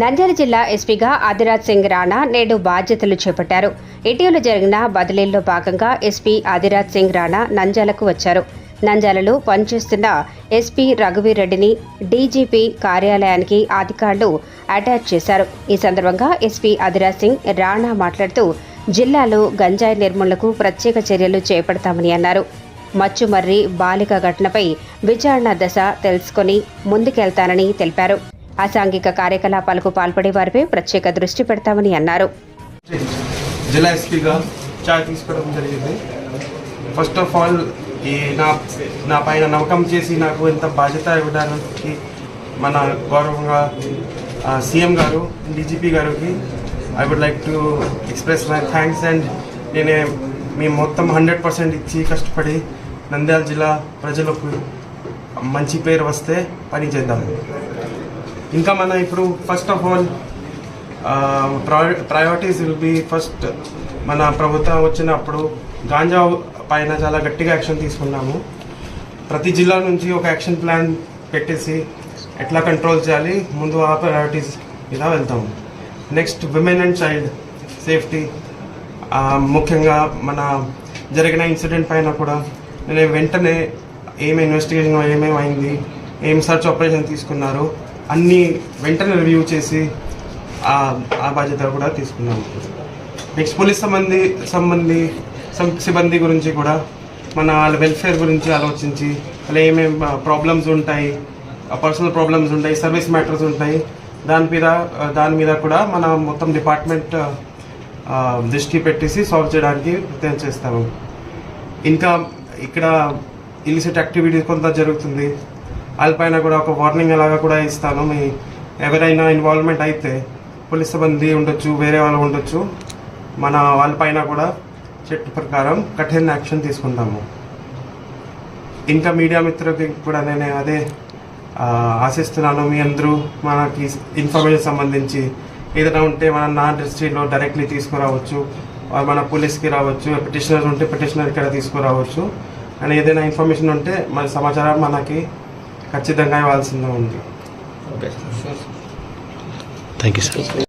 నంద్యాల జిల్లా ఎస్పీగా ఆదిరాజ్ సింగ్ రాణా నేడు బాధ్యతలు చేపట్టారు. ఇటీవల జరిగిన బదిలీల్లో భాగంగా ఎస్పీ ఆదిరాజ్ సింగ్ రాణా నంద్యాలకు వచ్చారు. నంద్యాలలో పనిచేస్తున్న ఎస్పీ రఘువీరెడ్డిని డీజీపీ కార్యాలయానికి అధికారులు అటాచ్ చేశారు. ఈ సందర్భంగా ఎస్పీ ఆదిరాజ్ సింగ్ రాణా మాట్లాడుతూ జిల్లాలో గంజాయి నిర్మూలనకు ప్రత్యేక చర్యలు చేపడతామని అన్నారు. మచ్చుమర్రి బాలిక ఘటనపై విచారణ దశ తెలుసుకొని ముందుకెళ్తానని తెలిపారు. అసాంఘిక కార్యకలాపాలకు పాల్పడే వారిపై ప్రత్యేక దృష్టి పెడతామని అన్నారు. జిల్లా ఎస్పీగా చాయ్ తీసుకోవడం జరిగింది. ఫస్ట్ ఆఫ్ ఆల్ ఈ నా నా పైన నమ్మకం చేసి నాకు ఇంత బాధ్యత ఇవ్వడానికి మన గౌరవంగా సీఎం గారు డీజీపీ గారికి I would like to express my thanks and నేనే మేము మొత్తం హండ్రెడ్ పర్సెంట్ ఇచ్చి కష్టపడి నంద్యాల జిల్లా ప్రజలకు మంచి పేరు వస్తే పని చేద్దాం. ఇంకా మన ఇప్పుడు first of all priorities will be first మన ప్రభుత్వం వచ్చినప్పుడు గాంజా పైన చాలా గట్టిగా యాక్షన్ తీసుకున్నాము. ప్రతి జిల్లా నుంచి ఒక యాక్షన్ ప్లాన్ పెట్టేసి ఎట్లా కంట్రోల్ చేయాలి ముందు ఆ ప్రయారిటీస్ ఇలా వెళ్తాము next women and child safety ముఖ్యంగా మన జరిగిన ఇన్సిడెంట్ పైన కూడా నేను వెంటనే ఏమి ఇన్వెస్టిగేషన్ ఏమేమి అయింది ఏం సర్చ్ ఆపరేషన్ తీసుకున్నారు అన్నీ వెంటనే రివ్యూ చేసి ఆ- బాధ్యత కూడా తీసుకున్నాము నెక్స్ట్ పోలీస్ సంబంధి సంబంధి సం- సిబ్బంది గురించి కూడా మన వాళ్ళ వెల్ఫేర్ గురించి ఆలోచించి అలా ఏమేమి ప్రాబ్లమ్స్ ఉంటాయి పర్సనల్ ప్రాబ్లమ్స్ ఉంటాయి సర్వీస్ మ్యాటర్స్ ఉంటాయి దాని మీద దాని మీద కూడా మన మొత్తం డిపార్ట్మెంట్ దృష్టి పెట్టేసి సాల్వ్ చేయడానికి ప్రయత్నం చేస్తాము. ఇంకా ఇక్కడ ఇలిసిట్ యాక్టివిటీ కొంత జరుగుతుంది. వాళ్ళపైన కూడా ఒక వార్నింగ్ అలాగా కూడా ఇస్తాను. మీ ఎవరైనా ఇన్వాల్వ్మెంట్ అయితే పోలీస్ సిబ్బంది ఉండొచ్చు వేరే వాళ్ళు ఉండొచ్చు. మన వాళ్ళపైన కూడా చెట్టు ప్రకారం కఠిన యాక్షన్ తీసుకుంటాము. ఇంకా మీడియా మిత్రులకి కూడా నేను అదే ఆశిస్తున్నాను. మీ అందరూ మనకి ఇన్ఫర్మేషన్ సంబంధించి ఏదైనా ఉంటే మన నా దృష్టిలో డైరెక్ట్లీ తీసుకురావచ్చు. మన పోలీస్కి రావచ్చు. పిటిషనర్ ఉంటే పిటిషనర్ ఇక్కడ తీసుకురావచ్చు. అండ్ ఏదైనా ఇన్ఫర్మేషన్ ఉంటే మన సమాచారం మనకి ఖచ్చితంగా ఇవ్వాల్సిందే ఉంది. Thank you sir